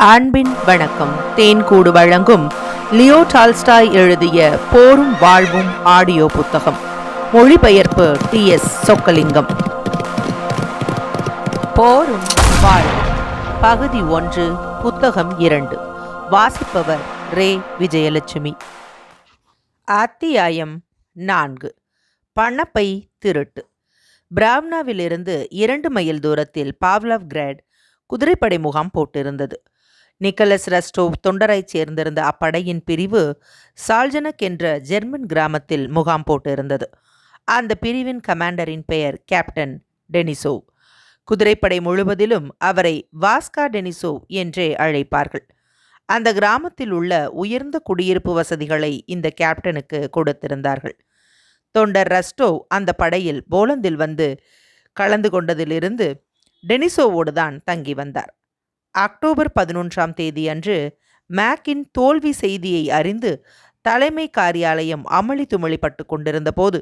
அன்பின் வணக்கம். தேன்கூடு வழங்கும் லியோ டால்ஸ்டாய் எழுதிய போரும் வாழ்வும் ஆடியோ புத்தகம். மொழிபெயர்ப்பு டி எஸ் சொக்கலிங்கம். போரும் வாழ்வும். பகுதி ஒன்று புத்தகம் இரண்டு. வாசிப்பவர் ரே. விஜயலட்சுமி. அத்தியாயம் நான்கு. பணப்பை திருட்டு. பிராவ்னாவிலிருந்து இரண்டு மைல் தூரத்தில் பாவ்லவ் கிராட் குதிரைப்படை முகாம் போட்டிருந்தது. நிக்கலஸ் ரஸ்டோவ் தொண்டரைச் சேர்ந்திருந்த அப்படையின் பிரிவு சால்ஜனக் என்ற ஜெர்மன் கிராமத்தில் முகாம் போட்டிருந்தது. அந்த பிரிவின் கமாண்டரின் பெயர் கேப்டன் டெனிசோவ் குதிரைப்படை முழுவதிலும் அவரை வாஸ்கா டெனிசோவ் என்றே அழைப்பார்கள். அந்த கிராமத்தில் உள்ள உயர்ந்த குடியிருப்பு வசதிகளை இந்த கேப்டனுக்கு கொடுத்திருந்தார்கள். தொண்டர் ரஸ்டோவ் அந்த படையில் போலந்தில் வந்து கலந்து கொண்டதிலிருந்து டெனிசோவோடு தான் தங்கி வந்தார். அக்டோபர் பதினொன்றாம் தேதி அன்று மேக்கின் தோல்வி செய்தியை அறிந்து தலைமை காரியாலயம் அமளி துமளிப்பட்டு கொண்டிருந்த போது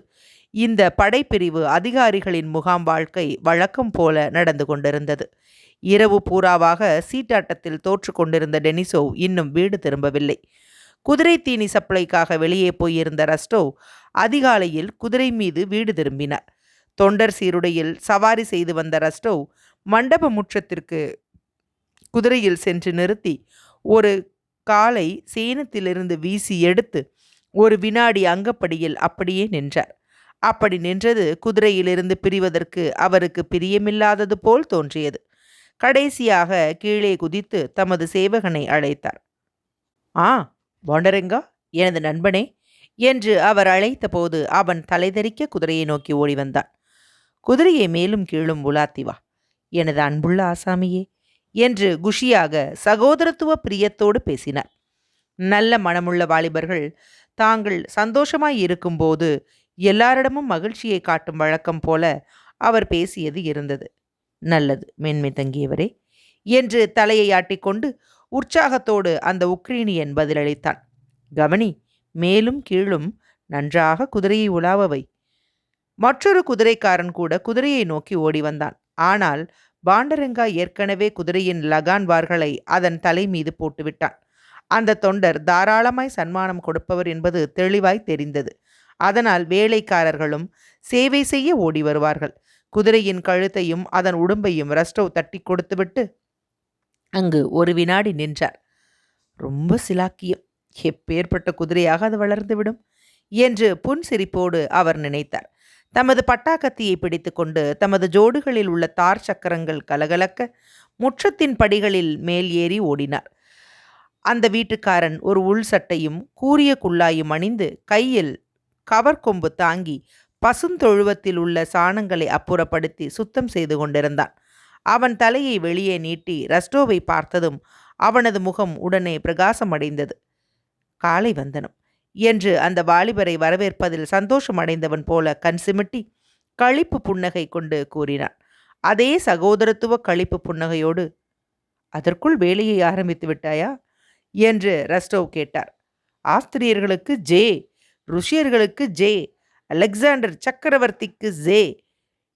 இந்த படைப்பிரிவு அதிகாரிகளின் முகாம் வாழ்க்கை வழக்கம் போல நடந்து கொண்டிருந்தது. இரவு பூராவாக சீட்டாட்டத்தில் தோற்று கொண்டிருந்த டெனிசோவ் இன்னும் வீடு திரும்பவில்லை. குதிரை தீனி சப்ளைக்காக வெளியே போயிருந்த ரஸ்டோ அதிகாலையில் குதிரை மீது வீடு திரும்பினார். தொண்டர் சீருடையில் சவாரி செய்து வந்த ரஸ்டோ மண்டப முற்றத்திற்கு குதிரையில் சென்று நிறுத்தி ஒரு காலை சேனத்திலிருந்து வீசி எடுத்து ஒரு வினாடி அங்கப்படியில் அப்படியே நின்றார். அப்படி நின்றது குதிரையிலிருந்து பிரிவதற்கு அவருக்கு பிரியமில்லாதது போல் தோன்றியது. கடைசியாக கீழே குதித்து தமது சேவகனை அழைத்தார். ஆ பாண்டரெங்கா எனது நண்பனே என்று அவர் அழைத்தபோது அவன் தலைதெறிக்க குதிரையை நோக்கி ஓடி வந்தான். குதிரையை மேலும் கீழும் உலாத்தி வா எனது அன்புள்ள ஆசாமியே என்று குஷியாக சகோதரத்துவ பிரியத்தோடு பேசினார். நல்ல மனமுள்ள வாலிபர்கள் தாங்கள் சந்தோஷமாய் இருக்கும்போது எல்லாரிடமும் மகிழ்ச்சியை காட்டும் வழக்கம் போல அவர் பேசியது இருந்தது. நல்லது மென்மை தங்கியவரே என்று தலையை ஆட்டிக்கொண்டு உற்சாகத்தோடு அந்த உக்ரீனியன் பதிலளித்தான். கவனி மேலும் கீழும் நன்றாக குதிரையை உலாவவை மற்றொரு குதிரைக்காரன் கூட குதிரையை நோக்கி ஓடி வந்தான். ஆனால் பாண்டரங்கா ஏற்கனவே குதிரையின் லகான் வார்களை அதன் தலை மீது போட்டுவிட்டான். அந்த தொண்டர் தாராளமாய் சன்மானம் கொடுப்பவர் என்பது தெளிவாய் தெரிந்தது. அதனால் வேலைக்காரர்களும் சேவை செய்ய ஓடி வருவார்கள். குதிரையின் கழுத்தையும் அதன் உடும்பையும் ரஸ்டவ் தட்டி கொடுத்துவிட்டு அங்கு ஒரு வினாடி நின்றார். ரொம்ப சிலாக்கியம். எப்பேற்பட்ட குதிரையாக அது வளர்ந்துவிடும்? என்று புன்சிரிப்போடு அவர் நினைத்தார். தமது பட்டாக்கத்தியை பிடித்துக்கொண்டு தமது ஜோடுகளில் உள்ள தார் சக்கரங்கள் கலகலக்க முற்றத்தின் படிகளில் மேல் ஏறி ஓடினார். அந்த வீட்டுக்காரன் ஒரு உள் சட்டையும் கூரிய குள்ளாயும் அணிந்து கையில் கவர் கொம்பு தாங்கி பசுந்தொழுவத்தில் உள்ள சாணங்களை அப்புறப்படுத்தி சுத்தம் செய்து கொண்டிருந்தான். அவன் தலையை வெளியே நீட்டி ரஸ்டோவை பார்த்ததும் அவனது முகம் உடனே பிரகாசமடைந்தது. காலை வந்தனம். என்று அந்த வாலிபரை வரவேற்பதில் சந்தோஷம் அடைந்தவன் போல கண் சிமிட்டி களிப்பு புன்னகை கொண்டு கூறினான். அதே சகோதரத்துவ கழிப்பு புன்னகையோடு அதற்குள் வேலையை ஆரம்பித்து விட்டாயா? என்று ரஸ்டோவ் கேட்டார். ஆஸ்திரியர்களுக்கு ஜே ருஷியர்களுக்கு ஜே அலெக்சாண்டர் சக்கரவர்த்திக்கு ஜே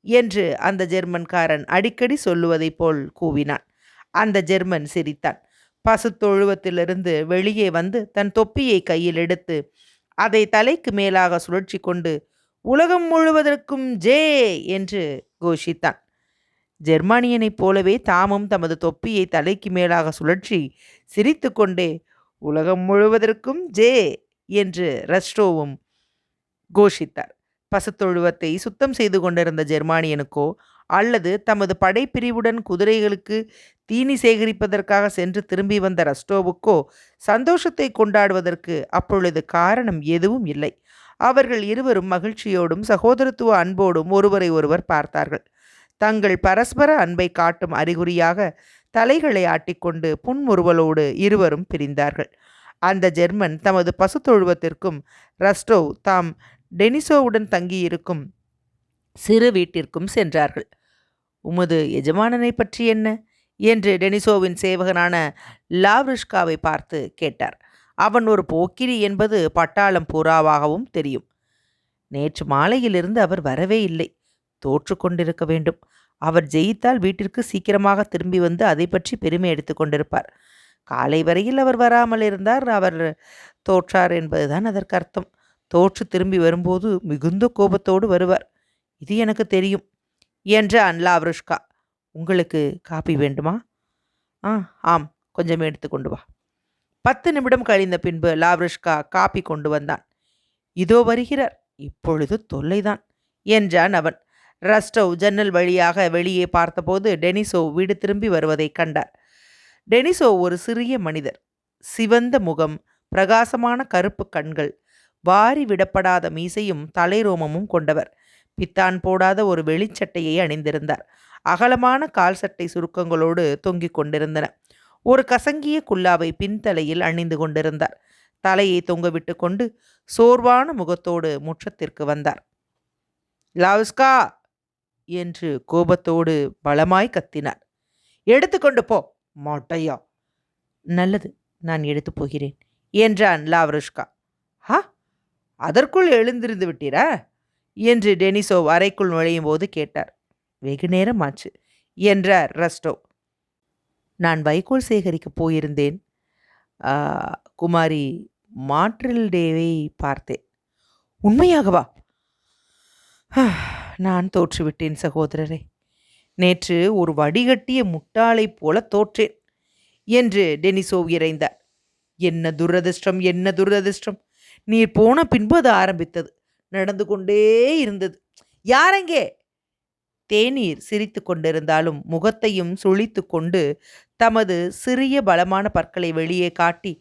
என்று அந்த ஜெர்மன்காரன் அடிக்கடி சொல்லுவதைப் போல் கூவினான். அந்த ஜெர்மன் சிரித்தான். பசுத்தொழுவத்திலிருந்து வெளியே வந்து தன் தொப்பியை கையில் எடுத்து அதை தலைக்கு மேலாக சுழற்சி கொண்டு உலகம் முழுவதற்கும் ஜே என்று கோஷித்தான். ஜெர்மானியனைப் போலவே தாமும் தமது தொப்பியை தலைக்கு மேலாக சுழற்சி சிரித்து கொண்டே உலகம் முழுவதற்கும் ஜே என்று ரஸ்டோவும் கோஷித்தார். பசுத்தொழுவத்தை சுத்தம் செய்து கொண்டிருந்த ஜெர்மானியனுக்கோ அல்லது தமது படைப்பிரிவுடன் குதிரைகளுக்கு தீனி சேகரிப்பதற்காக சென்று திரும்பி வந்த ரஸ்டோவுக்கோ சந்தோஷத்தை கொண்டாடுவதற்கு அப்பொழுது காரணம் எதுவும் இல்லை. அவர்கள் இருவரும் மகிழ்ச்சியோடும் சகோதரத்துவ அன்போடும் ஒருவரை ஒருவர் பார்த்தார்கள். தங்கள் பரஸ்பர அன்பை காட்டும் அறிகுறியாக தலைகளை ஆட்டிக்கொண்டு புன்முறுவலோடு இருவரும் பிரிந்தார்கள். அந்த ஜெர்மன் தமது பசுத்தொழுவத்திற்கும் ரஸ்டோவ் தாம் டெனிசோவுடன் தங்கியிருக்கும் சிறு வீட்டிற்கும் சென்றார்கள். உமது எஜமானனை பற்றி என்ன? என்று டெனிசோவின் சேவகனான லாவ்ரிஷ்காவை பார்த்து கேட்டார். அவன் ஒரு போக்கிரி என்பது பட்டாளம் பூராவாகவும் தெரியும். நேற்று மாலையிலிருந்து அவர் வரவே இல்லை. தோற்று கொண்டிருக்க வேண்டும். அவர் ஜெயித்தால் வீட்டிற்கு சீக்கிரமாக திரும்பி வந்து அதை பற்றி பெருமை எடுத்து கொண்டிருப்பார். காலை வரையில் அவர் வராமல் இருந்தார். அவர் தோற்றார் என்பதுதான் அதற்கு அர்த்தம். தோற்று திரும்பி வரும்போது மிகுந்த கோபத்தோடு வருவார். இது எனக்கு தெரியும். என்றான் லாவ்ருஷ்கா உங்களுக்கு காப்பி வேண்டுமா? ஆ ஆம் கொஞ்சம் எடுத்து கொண்டு வா. பத்து நிமிடம் கழிந்த பின்பு லாவ்ருஷ்கா காப்பி கொண்டு வந்தான். இதோ வருகிறார் இப்பொழுது தொல்லைதான் என்றான் அவன். ரஸ்டவ் ஜன்னல் வழியாக வெளியே பார்த்தபோது டெனிசோ வீடு திரும்பி வருவதை கண்டார். டெனிசோ ஒரு சிறிய மனிதர். சிவந்த முகம் பிரகாசமான கருப்பு கண்கள் வாரி விடப்படாத மீசையும் தலைரோமமும் கொண்டவர். பித்தான் போடாத ஒரு வெளிச்சட்டையை அணிந்திருந்தார். அகலமான கால் சட்டை சுருக்கங்களோடு தொங்கிக் கொண்டிருந்தன. ஒரு கசங்கிய குல்லாவை பின்தலையில் அணிந்து கொண்டிருந்தார். தலையை தொங்கவிட்டு கொண்டு சோர்வான முகத்தோடு முற்றத்திற்கு வந்தார். லாவுஸ்கா! என்று கோபத்தோடு பலமாய் கத்தினார். எடுத்துக்கொண்டு போ மொட்டையா! நல்லது நான் எடுத்து போகிறேன் என்றான் லாவருஷ்கா. ஹா! அதற்குள் எழுந்திருந்து விட்டீரா? என்று டெனிசோ அறைக்குள் நுழையும் போது கேட்டார். வெகு நேரம் ஆச்சு என்றார் ரஸ்டோ. நான் வைக்கோல் சேகரிக்க போயிருந்தேன். குமாரி மாற்றில் டேவை பார்த்தேன். உண்மையாகவா? நான் தோற்றுவிட்டேன் சகோதரரே. நேற்று ஒரு வடிகட்டிய முட்டாளைப் போல தோற்றேன் என்று டெனிசோ இறைந்தார் என்ன துரதிர்ஷ்டம் என்ன துரதிர்ஷ்டம். நீர் போன பின்பு அது ஆரம்பித்தது. நடந்து கொண்டே இருந்தது. யாரெங்கே? தேநீர் சிரித்து கொண்டிருந்தாலும் முகத்தையும் சுழித்து கொண்டு தமது சிறிய பலமான பற்களை வெளியே காட்டி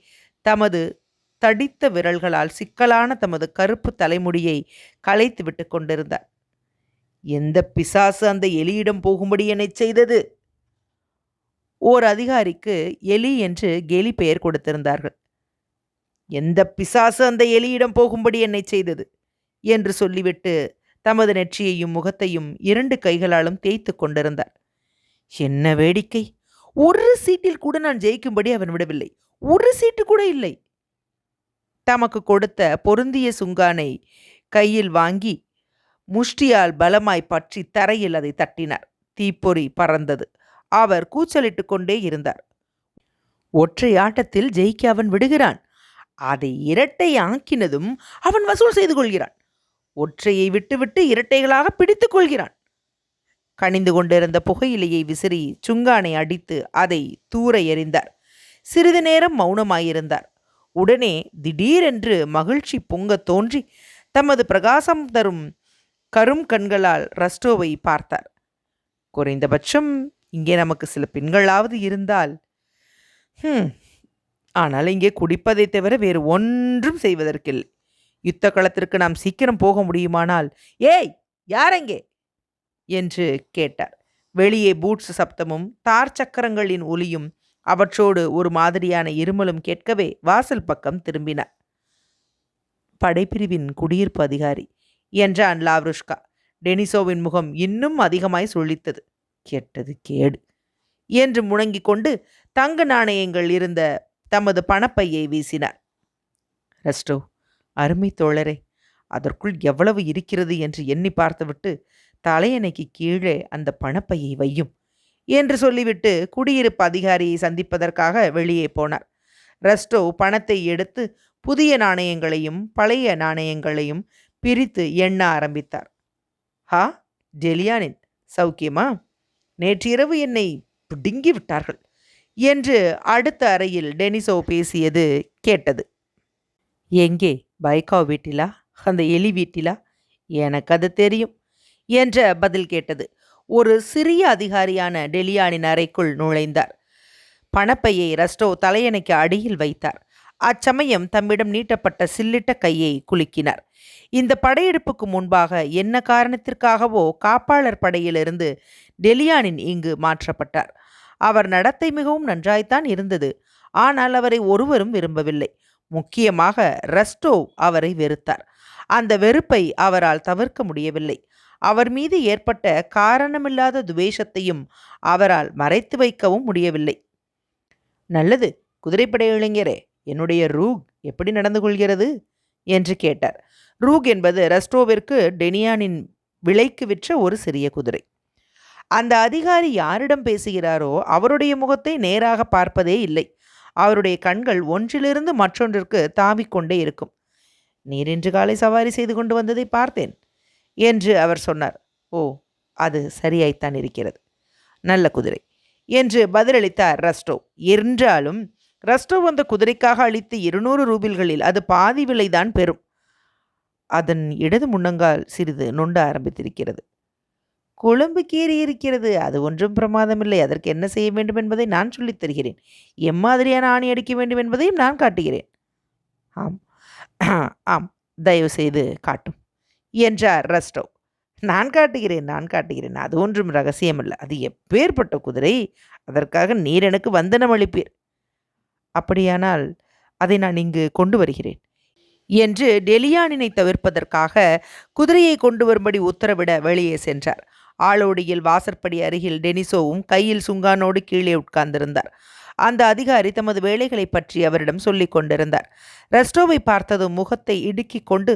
தமது தடித்த விரல்களால் சிக்கலான தமது கருப்பு தலைமுடியை களைத்து விட்டு கொண்டிருந்தார். எந்த பிசாசு அந்த எலியிடம் போகும்படி என்னை செய்தது? ஓர் அதிகாரிக்கு எலி என்று கெலி பெயர் கொடுத்திருந்தார்கள். எந்த பிசாசு அந்த எலியிடம் போகும்படி என்னை செய்தது? என்று சொல்லிவிட்டு தமது நெற்றியையும் முகத்தையும் இரண்டு கைகளாலும் தேய்த்து கொண்டிருந்தார் என்ன வேடிக்கை? ஒரு சீட்டில் கூட நான் ஜெயிக்கும்படி அவன் விடவில்லை. ஒரு சீட்டு கூட இல்லை. தமக்கு கொடுத்த பொருந்திய சுங்கானை கையில் வாங்கி முஷ்டியால் பலமாய் பற்றி தரையில் அதை தட்டினார். தீப்பொறி பறந்தது. அவர் கூச்சலிட்டு கொண்டே இருந்தார். ஒற்றை ஆட்டத்தில் ஜெயிக்க அவன் விடுகிறான். அதை இரட்டை ஆக்கினதும் அவன் வசூல் செய்து கொள்கிறான். ஒற்றையை விட்டுவிட்டு இரட்டைகளாக பிடித்து கொள்கிறான். கணிந்து கொண்டிருந்த புகையிலையை விசிறி சுங்கானை அடித்து அதை தூர எறிந்தார். சிறிது நேரம் மௌனமாயிருந்தார். உடனே திடீரென்று மகிழ்ச்சி பொங்கத் தோன்றி தமது பிரகாசம் தரும் கரும் கண்களால் ரஸ்டோவை பார்த்தார். குறைந்தபட்சம் இங்கே நமக்கு சில பெண்களாவது இருந்தால். ஆனால் இங்கே குடிப்பதை தவிர வேறு ஒன்றும் செய்வதற்கில்லை. யுத்த களத்திற்கு நாம் சீக்கிரம் போக முடியுமானால் ஏய் யாரெங்கே என்று கேட்டார். வெளியே பூட்ஸ் சப்தமும் தார் சக்கரங்களின் ஒலியும் அவற்றோடு ஒரு மாதிரியான இருமலும் கேட்கவே வாசல் பக்கம் திரும்பினார். படைப்பிரிவின் குடியிருப்பு அதிகாரி என்றான் லாவ்ருஷ்கா. டெனிசோவின் முகம் இன்னும் அதிகமாய் சொல்லித்தது கெட்டது கேடு என்று முழங்கிக் கொண்டு தங்க நாணயங்கள் இருந்த தமது பணப்பையை வீசினார். ரெஸ்டோ அருமை தோழரே அதற்குள் எவ்வளவு இருக்கிறது என்று எண்ணி பார்த்துவிட்டு தலையணைக்கு கீழே அந்த பணப்பையை வையும் என்று சொல்லிவிட்டு குடியிருப்பு அதிகாரியை சந்திப்பதற்காக வெளியே போனார். ரெஸ்டோ பணத்தை எடுத்து புதிய நாணயங்களையும் பழைய நாணயங்களையும் பிரித்து எண்ண ஆரம்பித்தார். ஹா ஜெலியானின் சௌக்கியமா? நேற்றிரவு என்னை பிடுங்கி விட்டார்கள் என்று அடுத்த அறையில் டெனிசோ பேசியது கேட்டது. எங்கே? பைக்காவ் வீட்டிலா? அந்த எலி வீட்டிலா? எனக்கு அது தெரியும் என்ற பதில் கேட்டது. ஒரு சிறிய அதிகாரியான டெலியானின் அறைக்குள் நுழைந்தார். பணப்பையை ரஸ்டோ தலையணைக்கு அடியில் வைத்தார். அச்சமயம் தம்மிடம் நீட்டப்பட்ட சில்லிட்ட கையை குலுக்கினார். இந்த படையெடுப்புக்கு முன்பாக என்ன காரணத்திற்காகவோ காப்பாளர் படையிலிருந்து டெலியானின் இங்கு மாற்றப்பட்டார். அவர் நடத்தை மிகவும் நன்றாய்த்தான் இருந்தது. ஆனால் அவரை ஒருவரும் விரும்பவில்லை. முக்கியமாக ரஸ்டோவ் அவரை வெறுத்தார். அந்த வெறுப்பை அவரால் தவிர்க்க முடியவில்லை. அவர் மீது ஏற்பட்ட காரணமில்லாத துவேஷத்தையும் அவரால் மறைத்து வைக்கவும் முடியவில்லை. நல்லது குதிரைப்படை இளைஞரே என்னுடைய ரூக் எப்படி நடந்து கொள்கிறது? என்று கேட்டார். ரூக் என்பது ரஸ்டோவிற்கு டெனியானின் விலைக்கு விற்ற ஒரு சிறிய குதிரை. அந்த அதிகாரி யாரிடம் பேசுகிறாரோ அவருடைய முகத்தை நேராக பார்ப்பதே இல்லை. அவருடைய கண்கள் ஒன்றிலிருந்து மற்றொன்றிற்கு தாவிக்கொண்டே இருக்கும். நீர் இன்று காலை சவாரி செய்து கொண்டு வந்ததை பார்த்தேன் என்று அவர் சொன்னார். ஓ அது சரியாய்த்தான் இருக்கிறது. நல்ல குதிரை என்று பதிலளித்தார் ரஸ்டோ. என்றாலும் ரஸ்டோ வந்த குதிரைக்காக அளித்த இருநூறு ரூபில்களில் அது பாதி விலைதான் பெறும். அதன் இடது முன்னங்கால் சிறிது நொண்ட ஆரம்பித்திருக்கிறது. குழம்பு கீறி இருக்கிறது. அது ஒன்றும் பிரமாதமில்லை. அதற்கு என்ன செய்ய வேண்டும் என்பதை நான் சொல்லித் தருகிறேன். எம்மாதிரியான ஆணி அடிக்க வேண்டும் என்பதையும் நான் காட்டுகிறேன். ஆம். ஆம். தயவு செய்து காட்டும். என்றார் ரஸ்டோ. நான் காட்டுகிறேன். நான் காட்டுகிறேன். அது ஒன்றும் ரகசியமல்ல. அது எப்பேற்பட்ட குதிரை. அதற்காக நீர் எனக்கு வந்தனம் அளிப்பீர். அப்படியானால் அதை நான் இங்கு கொண்டு வருகிறேன். என்று டெலியானினை தவிர்ப்பதற்காக குதிரையை கொண்டு வரும்படி உத்தரவிட வெளியே சென்றார். ஆளோடியில் வாசற்படி அருகில் டெனிசோவும் கையில் சுங்கானோடு கீழே உட்கார்ந்திருந்தார். அந்த அதிகாரி தமது வேலைகளை பற்றி அவரிடம் சொல்லி கொண்டிருந்தார். ரெஸ்டோவை பார்த்ததும் முகத்தை இடுக்கிக் கொண்டு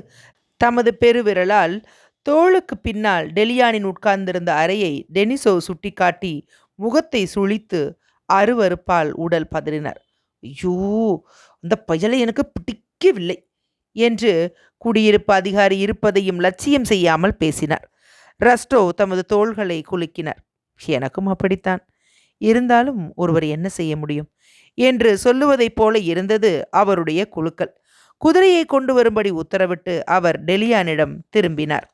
தமது பெருவிரலால் தோளுக்கு பின்னால் டெலியானின் உட்கார்ந்திருந்த அறையை டெனிசோ சுட்டிக்காட்டி முகத்தை சுழித்து அருவருப்பால் உடல் பதறினார். ஐயோ அந்த பயலை எனக்கு பிடிக்கவில்லை என்று குடியிருப்பு அதிகாரி இருப்பதையும் லட்சியம் செய்யாமல் பேசினார். ரஸ்டோ தமது தோள்களை குலுக்கினார். எனக்கும் அப்படித்தான். இருந்தாலும் ஒருவர் என்ன செய்ய முடியும்? என்று சொல்லுவதைப் போல இருந்தது அவருடைய குழுக்கள் குதிரையை கொண்டு வரும்படி உத்தரவிட்டு அவர் டெலியானிடம் திரும்பினார்.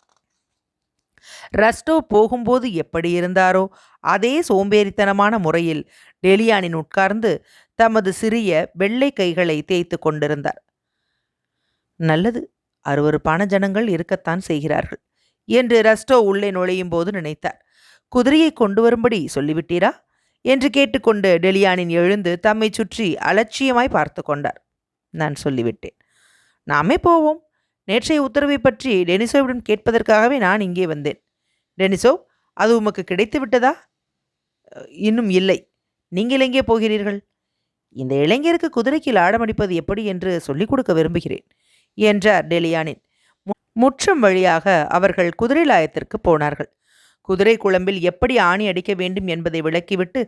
ரஸ்டோ போகும்போது எப்படி இருந்தாரோ அதே சோம்பேறித்தனமான முறையில் டெலியானின் உட்கார்ந்து தமது சிறிய வெள்ளை கைகளை தேய்த்து கொண்டிருந்தார். நல்லது அருவருப்பான ஜனங்கள் இருக்கத்தான் செய்கிறார்கள். என்று ரஸ்டோ உள்ளே நுழையும் போது நினைத்தார். குதிரையை கொண்டு வரும்படி சொல்லிவிட்டீரா? என்று கேட்டுக்கொண்டு டெலியானின் எழுந்து தம்மை சுற்றி அலட்சியமாய் பார்த்து கொண்டார். நான் சொல்லிவிட்டேன். நாமே போவோம். நேற்றைய உத்தரவை பற்றி டெனிசோவிடம் கேட்பதற்காகவே நான் இங்கே வந்தேன். டெனிசோ அது உமக்கு கிடைத்து விட்டதா? இன்னும் இல்லை. நீங்கள் எங்கே போகிறீர்கள்? இந்த இளைஞருக்கு குதிரைக்கு லாடமடிப்பது எப்படி என்று சொல்லிக் கொடுக்க விரும்புகிறேன் என்றார் டெலியானின் முற்றம் வழியாக அவர்கள் குதிரை லாயத்திற்கு போனார்கள். குதிரை குழம்பில் எப்படி ஆணி அடிக்க வேண்டும் என்பதை விளக்கிவிட்டு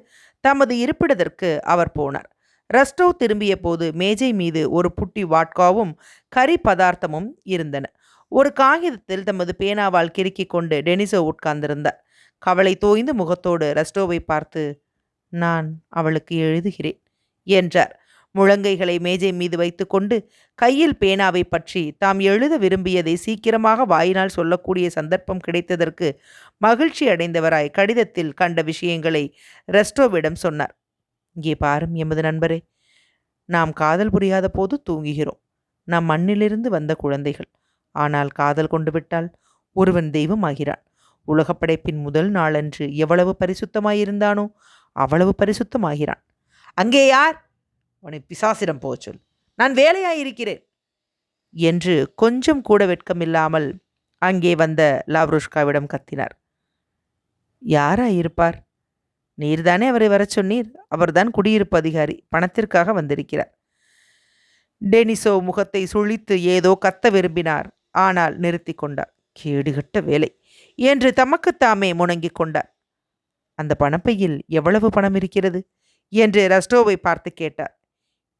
தமது இருப்பிடத்திற்கு அவர் போனார். ரஸ்டோ திரும்பிய போது மேஜை மீது ஒரு புட்டி வாட்காவும் கறி பதார்த்தமும் இருந்தன. ஒரு காகிதத்தில் தமது பேனாவால் கிறுக்கிக் கொண்டு டெனிசோ உட்கார்ந்திருந்தார். கவலை தோய்ந்து முகத்தோடு ரஸ்டோவை பார்த்து நான் அவளுக்கு எழுதுகிறேன் என்றார். முழங்கைகளை மேஜை மீது வைத்துக்கொண்டு கையில் பேனாவை பற்றி தாம் எழுத விரும்பியதை சீக்கிரமாக வாயினால் சொல்லக்கூடிய சந்தர்ப்பம் கிடைத்ததற்கு மகிழ்ச்சி அடைந்தவராய் கடிதத்தில் கண்ட விஷயங்களை ரெஸ்டோவிடம் சொன்னார். இங்கே பாரும் எமது நண்பரே. நாம் காதல் புரியாத போது தூங்குகிறோம். நம் மண்ணிலிருந்து வந்த குழந்தைகள். ஆனால் காதல் கொண்டு விட்டால் ஒருவன் தெய்வம் ஆகிறான். உலகப்படைப்பின் முதல் நாளன்று எவ்வளவு பரிசுத்தமாயிருந்தானோ அவ்வளவு பரிசுத்தமாகிறான். அங்கே யார்? உன்னை பிசாசிடம் போக சொல். நான் வேலையாயிருக்கிறேன். என்று கொஞ்சம் கூட வெட்கமில்லாமல் அங்கே வந்த லாவ்ருஷ்காவிடம் கத்தினார். யாரா இருப்பார்? நீர்தானே அவரை வர சொன்னீர்? அவர்தான் குடியிருப்பு அதிகாரி. பணத்திற்காக வந்திருக்கிறார். டெனிசோ முகத்தை சுழித்து ஏதோ கத்த விரும்பினார். ஆனால் நிறுத்தி கொண்டார். கேடுகட்ட வேலை. என்று தமக்குத்தாமே முணங்கிக் கொண்டார். அந்த பணப்பையில் எவ்வளவு பணம் இருக்கிறது? என்று ரஸ்டோவை பார்த்து கேட்டார்.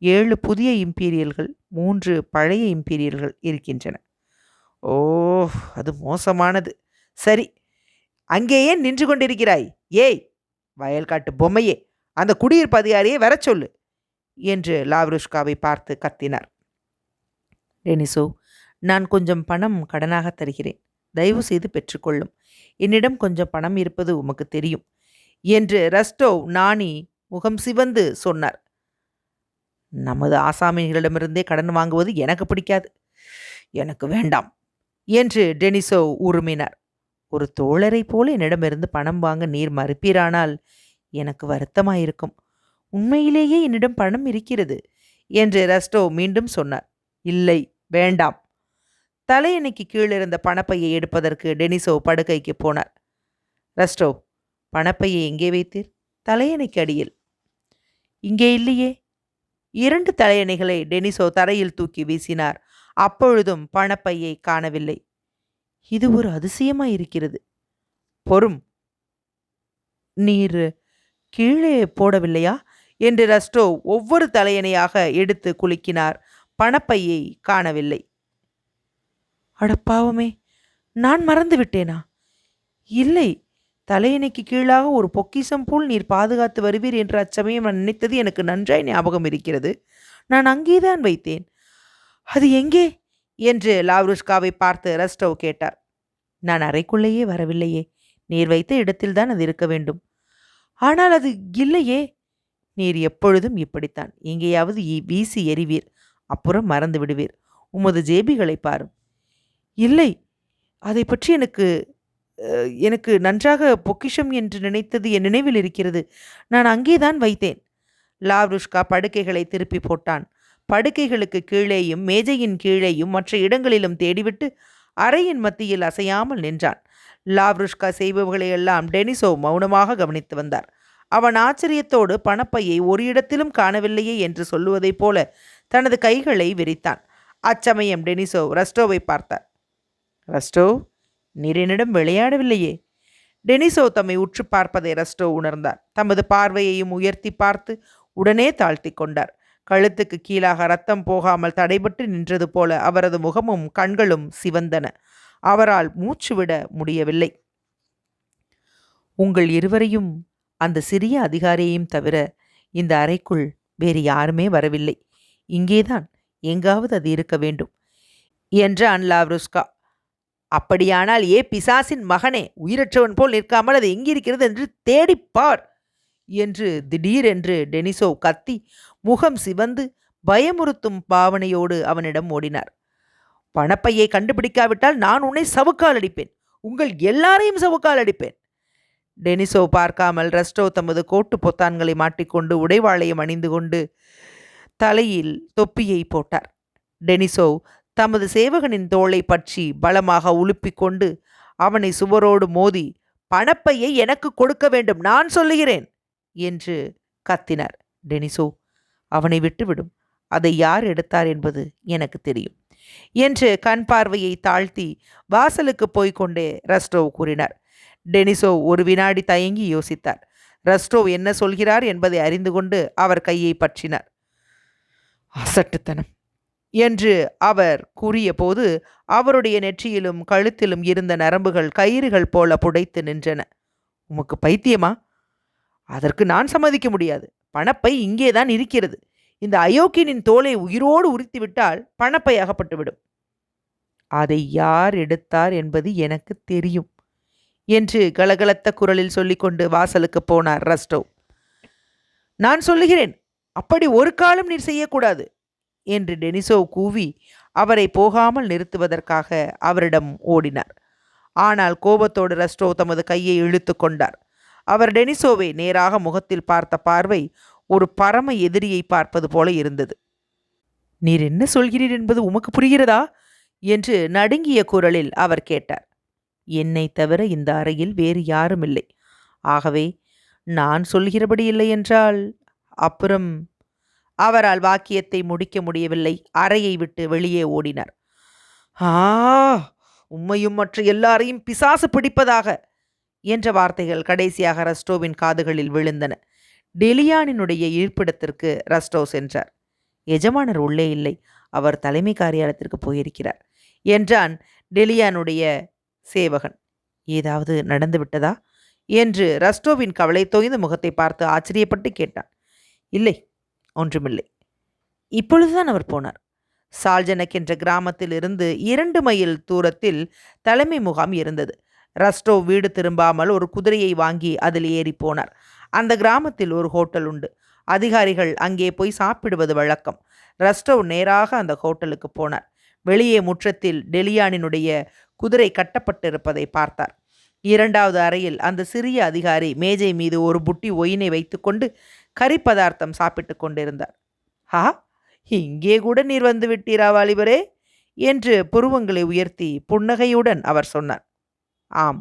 ஏழு புதிய இம்பீரியல்கள் மூன்று பழைய இம்பீரியல்கள் இருக்கின்றன. ஓ அது மோசமானது. சரி அங்கேயே நின்று கொண்டிருக்கிறாய்? ஏய் வயல்காட்டு பொம்மையே அந்த குடியிருப்பு அதிகாரியை வரச் சொல்லு என்று லாவ்ருஷ்காவை பார்த்து கத்தினார். டெனிசோ நான் கொஞ்சம் பணம் கடனாக தருகிறேன். தயவு செய்து பெற்றுக்கொள்ளும். என்னிடம் கொஞ்சம் பணம் இருப்பது உமக்கு தெரியும் என்று ரஸ்டோவ் நாணி முகம் சிவந்து சொன்னார். நமது ஆசாமிகளிடமிருந்தே கடன் வாங்குவது எனக்கு பிடிக்காது. எனக்கு வேண்டாம் என்று டெனிசோ உருமினார். ஒரு தோழரை போல என்னிடமிருந்து பணம் வாங்க நீர் மறுப்பீரானால் எனக்கு வருத்தமாயிருக்கும். உண்மையிலேயே என்னிடம் பணம் இருக்கிறது என்று ரஸ்டோ மீண்டும் சொன்னார். இல்லை வேண்டாம். தலையணைக்கு கீழிருந்த பணப்பையை எடுப்பதற்கு டெனிசோ படுக்கைக்கு போனார். ரஸ்டோ பணப்பையை எங்கே வைத்தீர்? தலையணைக்கு அடியில். இங்கே இல்லையே இரண்டு தலையணைகளை டெனிசோ தரையில் தூக்கி வீசினார். அப்பொழுதும் பணப்பையை காணவில்லை. இது ஒரு அதிசயமாயிருக்கிறது பொறும். நீர் கீழே போடவில்லையா? என்று ரஸ்டோ ஒவ்வொரு தலையணையாக எடுத்து குலுக்கினார். பணப்பையை காணவில்லை. அடப்பாவமே நான் மறந்து விட்டேனா? இல்லை தலையணைக்கு கீழாக ஒரு பொக்கிஷம் போல் நீர் பாதுகாத்து வருவீர் என்று அச்சமயம் நான் நினைத்தது எனக்கு நன்றாய் ஞாபகம் இருக்கிறது. நான் அங்கேதான் வைத்தேன். அது எங்கே? என்று லாவ்ருஷ்காவை பார்த்து ரஸ்டவ் கேட்டார். நான் அறைக்குள்ளேயே வரவில்லையே. நீர் வைத்த இடத்தில்தான் அது இருக்க வேண்டும். ஆனால் அது இல்லையே. நீர் எப்பொழுதும் இப்படித்தான். எங்கேயாவது வீசி எறிவீர். அப்புறம் மறந்து விடுவீர். உமது ஜேபிகளை பாரும். இல்லை. அதை பற்றி எனக்கு எனக்கு நன்றாக பொக்கிஷம் என்று நினைத்தது என் நினைவில் இருக்கிறது. நான் அங்கேதான் வைத்தேன். லாவ்ருஷ்கா படுக்கைகளை திருப்பி போட்டான். படுக்கைகளுக்கு கீழேயும் மேஜையின் கீழேயும் மற்ற இடங்களிலும் தேடிவிட்டு அறையின் மத்தியில் அசையாமல் நின்றான். லாவ்ருஷ்கா செய்பவர்களையெல்லாம் டெனிசோ மௌனமாக கவனித்து வந்தார். அவன் ஆச்சரியத்தோடு பணப்பையை ஒரு இடத்திலும் காணவில்லையே என்று சொல்லுவதைப் போல தனது கைகளை விரித்தான். அச்சமயம் டெனிசோ ரஸ்டோவை பார்த்தார். ரஸ்டோ? நீர் என்னிடம் விளையாடவில்லையே. டெனிசோ தம்மை உற்று பார்ப்பதை ரஸ்டோ உணர்ந்தார். தமது பார்வையையும் உயர்த்தி பார்த்து உடனே தாழ்த்தி கொண்டார். கழுத்துக்கு கீழாக ரத்தம் போகாமல் தடைபட்டு நின்றது போல அவரது முகமும் கண்களும் சிவந்தன. அவரால் மூச்சு விட முடியவில்லை. உங்கள் இருவரையும் அந்த சிறிய அதிகாரியையும் தவிர இந்த அறைக்குள் வேறு யாருமே வரவில்லை. இங்கேதான் எங்காவது அது இருக்க வேண்டும் என்ற அன்லாவ்ருஸ்கா அப்படியானால் ஏ பிசாசின் மகனே உயிரற்றவன் போல் நிற்காமல் அது எங்கிருக்கிறது என்று தேடிப்பார் என்று திடீரென்று டெனிசோ கத்தி முகம் சிவந்து பயமுறுத்தும் பாவனையோடு அவனிடம் ஓடினார். பணப்பையை கண்டுபிடிக்காவிட்டால் நான் உன்னை சவுக்கால் அடிப்பேன். உங்கள் எல்லாரையும் சவுக்கால் அடிப்பேன். டெனிசோ பார்க்காமல் ரஸ்டோ தமது கோட்டு பொத்தான்களை மாட்டிக்கொண்டு உடைவாளையம் அணிந்து கொண்டு தலையில் தொப்பியை போட்டார். டெனிசோ தமது சேவகனின் தோளை பற்றி பலமாக உலுப்பிக் கொண்டு அவனை சுவரோடு மோதி பணப்பையை எனக்கு கொடுக்க வேண்டும் நான் சொல்லுகிறேன் என்று கத்தினார் டெனிசோ. அவனை விட்டுவிடும். அதை யார் எடுத்தார் என்பது எனக்கு தெரியும் என்று கண் பார்வையை தாழ்த்தி வாசலுக்கு போய்கொண்டே ரஸ்டோ கூறினார். டெனிசோ ஒரு வினாடி தயங்கி யோசித்தார். ரஸ்டோ என்ன சொல்கிறார் என்பதை அறிந்து கொண்டு அவர் கையை பற்றினார். அசட்டுத்தனம். என்று அவர் கூறியபோது அவருடைய நெற்றியிலும் கழுத்திலும் இருந்த நரம்புகள் கயிறுகள் போல புடைத்து நின்றன. உமக்கு பைத்தியமா? அதற்கு நான் சம்மதிக்க முடியாது. பணப்பை இங்கேதான் இருக்கிறது. இந்த அயோக்கியனின் தோலை உயிரோடு உரித்துவிட்டால் பணப்பை அகப்பட்டுவிடும் அதை யார் எடுத்தார் என்பது எனக்கு தெரியும் என்று கலகலத்த குரலில் சொல்லிக்கொண்டு வாசலுக்கு போனார் ரஸ்டோ. நான் சொல்லுகிறேன். அப்படி ஒரு காலம் நீர் செய்யக்கூடாது. என்று டெனிசோ கூவி அவரை போகாமல் நிறுத்துவதற்காக அவரிடம் ஓடினார். ஆனால் கோபத்தோடு ரஸ்டோ தமது கையை இழுத்து கொண்டார். அவர் டெனிசோவை நேராக முகத்தில் பார்த்த பார்வை ஒரு பரம எதிரியை பார்ப்பது போல இருந்தது. நீர் என்ன சொல்கிறீர் என்பது உமக்கு புரிகிறதா? என்று நடுங்கிய குரலில் அவர் கேட்டார். என்னை தவிர இந்த அறையில் வேறு யாரும் இல்லை. ஆகவே நான் சொல்கிறபடி இல்லை என்றால் அப்புறம் அவரால் வாக்கியத்தை முடிக்க முடியவில்லை. அறையை விட்டு வெளியே ஓடினார். ஆ உம்மையும் மற்ற எல்லாரையும் பிசாசு பிடிப்பதாக! என்ற வார்த்தைகள் கடைசியாக ரஸ்டோவின் காதுகளில் விழுந்தன. டெலியானினுடைய இருப்பிடத்திற்கு ரஸ்டோ சென்றார். எஜமானர் உள்ளே இல்லை. அவர் தலைமை காரியாலயத்திற்கு போயிருக்கிறார் என்றான் டெலியானுடைய சேவகன். ஏதாவது நடந்து விட்டதா? என்று ரஸ்டோவின் கவலை தொய்ந்த முகத்தை பார்த்து ஆச்சரியப்பட்டு கேட்டான். இல்லை. ஒன்றுமில்லை. இப்பொழுதுதான் அவர் போனார். சால்ஜனக் என்ற கிராமத்தில் இருந்து இரண்டு மைல் தூரத்தில் தலைமை முகாம் இருந்தது. ரஸ்டோ வீடு திரும்பாமல் ஒரு குதிரையை வாங்கி அதில் ஏறி போனார். அந்த கிராமத்தில் ஒரு ஹோட்டல் உண்டு. அதிகாரிகள் அங்கே போய் சாப்பிடுவது வழக்கம். ரஸ்டோ நேராக அந்த ஹோட்டலுக்கு போனார். வெளியே முற்றத்தில் டெலியானினுடைய குதிரை கட்டப்பட்டிருப்பதை பார்த்தார். இரண்டாவது அறையில் அந்த சிறிய அதிகாரி மேஜை மீது ஒரு புட்டி ஒயினை வைத்துக்கொண்டு கறி பதார்த்தம் சாப்பிட்டு கொண்டிருந்தார். ஹா இங்கே கூட நீர் வந்து விட்டீரா வாலிபரே? என்று புருவங்களை உயர்த்தி புன்னகையுடன் அவர் சொன்னார். ஆம்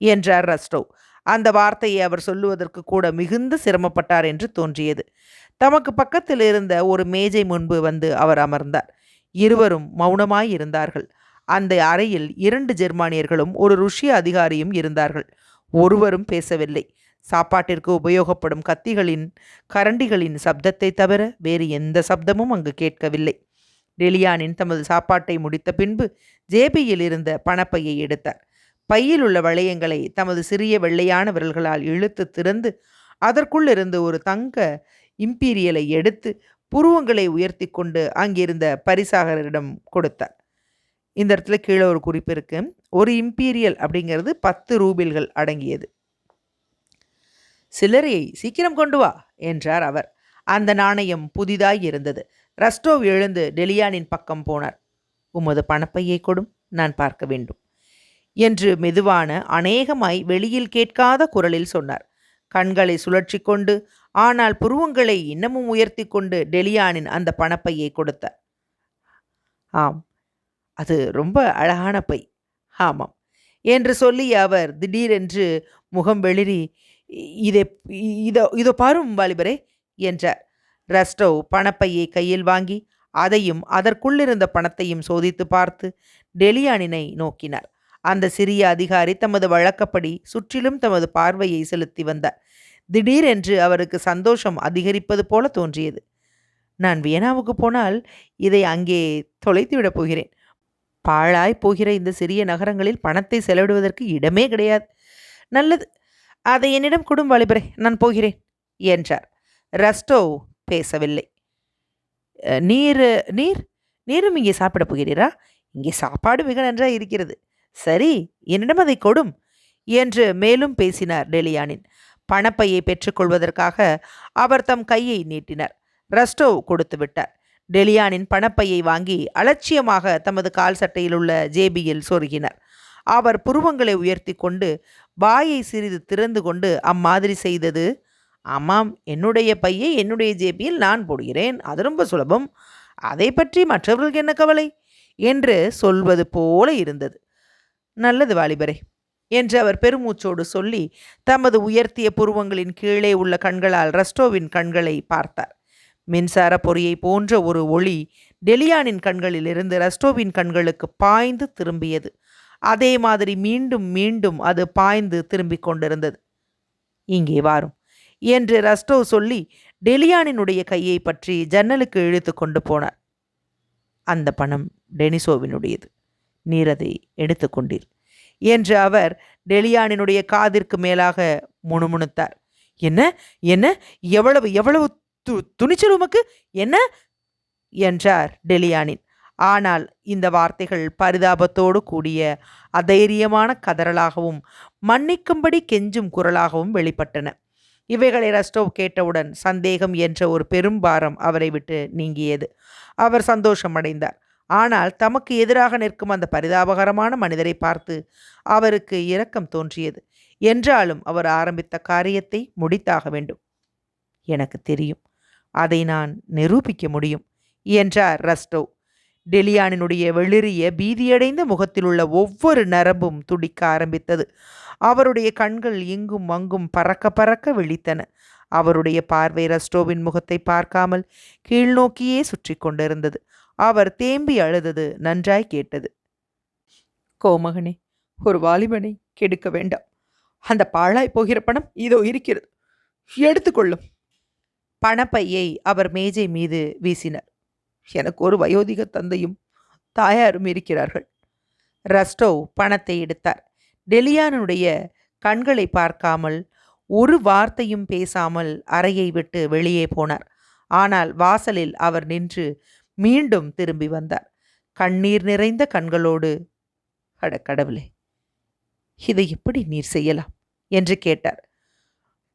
என்றார் ரஸ்டோ. அந்த வார்த்தையை அவர் சொல்லுவதற்கு கூட மிகுந்த சிரமப்பட்டார் என்று தோன்றியது. தமக்கு பக்கத்தில் இருந்த ஒரு மேஜை முன்பு வந்து அவர் அமர்ந்தார். இருவரும் மௌனமாய் இருந்தார்கள். அந்த அறையில் இரண்டு ஜெர்மானியர்களும் ஒரு ருஷ்ய அதிகாரியும் இருந்தார்கள். ஒருவரும் பேசவில்லை. சாப்பாட்டிற்கு உபயோகப்படும் கத்திகளின் கரண்டிகளின் சப்தத்தை தவிர வேறு எந்த சப்தமும் அங்கு கேட்கவில்லை. டெலியானின் தமது சாப்பாட்டை முடித்த பின்பு ஜேபியில் இருந்த பணப்பையை எடுத்தார். பையில் உள்ள வளையங்களை தமது சிறிய வெள்ளையான விரல்களால் இழுத்து திறந்து அதற்குள்ளிருந்து ஒரு தங்க இம்பீரியலை எடுத்து புருவங்களை உயர்த்தி கொண்டு அங்கிருந்த பரிசாகரிடம் கொடுத்தார். இந்த இடத்துல கீழே ஒரு குறிப்பு இருக்கு. ஒரு இம்பீரியல் அப்படிங்கிறது பத்து ரூபில்கள் அடங்கியது. சில்லறையை சீக்கிரம் கொண்டு வா என்றார் அவர். அந்த நாணயம் புதிதாய் இருந்தது. ரஸ்டோவ் எழுந்து டெலியானின் பக்கம் போனார். உமது பணப்பையை கொடும் நான் பார்க்க வேண்டும் என்று மெதுவான அநேகமாய் வெளியில் கேட்காத குரலில் சொன்னார். கண்களை சுழற்சி கொண்டு ஆனால் புருவங்களை இன்னமும் உயர்த்தி கொண்டு டெலியானின் அந்த பணப்பையை கொடுத்தார். ஆம் அது ரொம்ப அழகான பை. ஆமாம் என்று சொல்லி அவர் திடீரென்று முகம் வெளிரி இதை இதோ இதோ பாரும் வாலிபரே என்றார். ரஸ்டோவ் பணப்பையை கையில் வாங்கி அதையும் அதற்குள்ளிருந்த பணத்தையும் சோதித்து பார்த்து டெலியானினை நோக்கினார். அந்த சிறிய அதிகாரி தமது வழக்கப்படி சுற்றிலும் தமது பார்வையை செலுத்தி வந்தார். திடீரென்று அவருக்கு சந்தோஷம் அதிகரிப்பது போல தோன்றியது. நான் வியனாவுக்கு போனால் இதை அங்கே தொலைத்து விடப் போகிறேன். பாழாய் போகிற இந்த சிறிய நகரங்களில் பணத்தை செலவிடுவதற்கு இடமே கிடையாது. நல்லது அதை என்னிடம் குடும் வாலிபரே நான் போகிறேன் என்றார். ரஸ்டோ பேசவில்லை. நீர் நீர் நீரும் இங்கே சாப்பிடப் போகிறீரா? இங்கே சாப்பாடு மிக நன்றாக இருக்கிறது. சரி என்னிடம் அதை கொடும் என்று மேலும் பேசினார் டெலியானின். பணப்பையை பெற்றுக்கொள்வதற்காக அவர் தம் கையை நீட்டினார். ரஸ்டோ கொடுத்து விட்டார். டெலியானின் பணப்பையை வாங்கி அலட்சியமாக தமது கால் சட்டையில் உள்ள ஜேபியில் சொருகினார். அவர் புருவங்களை உயர்த்தி கொண்டு வாயை சிறிது திறந்து கொண்டு அம்மாதிரி செய்தது. ஆமாம் என்னுடைய பையை என்னுடைய ஜேபியில் நான் போடுகிறேன். அது ரொம்ப சுலபம். அதை பற்றி மற்றவர்களுக்கு என்ன கவலை? என்று சொல்வது போல இருந்தது. நல்லது வாலிபரே என்று அவர் பெருமூச்சோடு சொல்லி தமது உயர்த்திய புருவங்களின் கீழே உள்ள கண்களால் ரஸ்டோவின் கண்களை பார்த்தார். மின்சார பொறியை போன்ற ஒரு ஒளி டெலியானின் கண்களிலிருந்து ரஸ்டோவின் கண்களுக்கு பாய்ந்து திரும்பியது. அதே மாதிரி மீண்டும் மீண்டும் அது பாய்ந்து திரும்பிக் கொண்டிருந்தது. இங்கே வாரும் என்று ரஸ்டோ சொல்லி டெலியானினுடைய கையை பற்றி ஜன்னலுக்கு இழுத்து கொண்டு போனார். அந்த பணம் டெனிசோவினுடையது நீர் அதை எடுத்துக்கொண்டீர் என்று அவர் டெலியானினுடைய காதிற்கு மேலாக முணுமுணுத்தார். என்ன என்ன எவ்வளவு எவ்வளவு து துணிச்சல் உமக்கு? என்ன? என்றார் டெலியானின் ஆனால் இந்த வார்த்தைகள் பரிதாபத்தோடு கூடிய அதைரியமான கதறலாகவும் மன்னிக்கும்படி கெஞ்சும் குரலாகவும் வெளிப்பட்டன. இவைகளை ரஸ்டோவ் கேட்டவுடன் சந்தேகம் என்ற ஒரு பெரும்பாரம் அவரை விட்டு நீங்கியது. அவர் சந்தோஷம் அடைந்தார் ஆனால் தமக்கு எதிராக நிற்கும் அந்த பரிதாபகரமான மனிதரை பார்த்து அவருக்கு இரக்கம் தோன்றியது. என்றாலும் அவர் ஆரம்பித்த காரியத்தை முடித்தாக வேண்டும். எனக்கு தெரியும். அதை நான் நிரூபிக்க முடியும் என்றார் ரஸ்டோவ். டெலியானினுடைய வெளிரிய பீதியடைந்த முகத்தில் உள்ள ஒவ்வொரு நரம்பும் துடிக்க ஆரம்பித்தது. அவருடைய கண்கள் இங்கும் அங்கும் பறக்க பறக்க விழித்தன. அவருடைய பார்வை ரஸ்டோவின் முகத்தை பார்க்காமல் கீழ்நோக்கியே சுற்றி கொண்டிருந்தது. அவர் தேம்பி அழுதது நன்றாய் கேட்டது. கோமகனே ஒரு வாலிபனை கெடுக்க வேண்டாம். அந்த பாழாய் போகிற பணம் இதோ இருக்கிறது. எடுத்துக்கொள்ளும் பணப்பையை அவர் மேஜை மீது வீசினார். எனக்கு ஒரு வயோதிக தந்தையும் தாயாரும் இருக்கிறார்கள். ரஸ்டோ பணத்தை எடுத்தார். டெலியானுடைய கண்களை பார்க்காமல் ஒரு வார்த்தையும் பேசாமல் அறையை விட்டு வெளியே போனார். ஆனால் வாசலில் அவர் நின்று மீண்டும் திரும்பி வந்தார். கண்ணீர் நிறைந்த கண்களோடு அட கடவுளே இதை எப்படி நீர் செய்யலாம்? என்று கேட்டார்.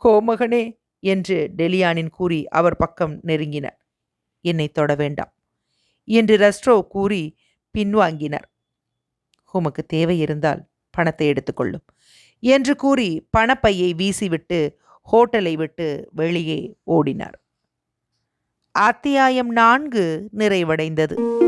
கோமகனே என்று டெலியானின் கூறி அவர் பக்கம் நெருங்கினார். என்னை தொட வேண்டாம். என்று ரஸ்ட்ரோ கூறி பின்வாங்கினார். உமக்கு தேவை இருந்தால் பணத்தை எடுத்துக்கொள்ளும் என்று கூறி பணப்பையை வீசிவிட்டு ஹோட்டலை விட்டு வெளியே ஓடினார். அத்தியாயம் நான்கு நிறைவடைந்தது.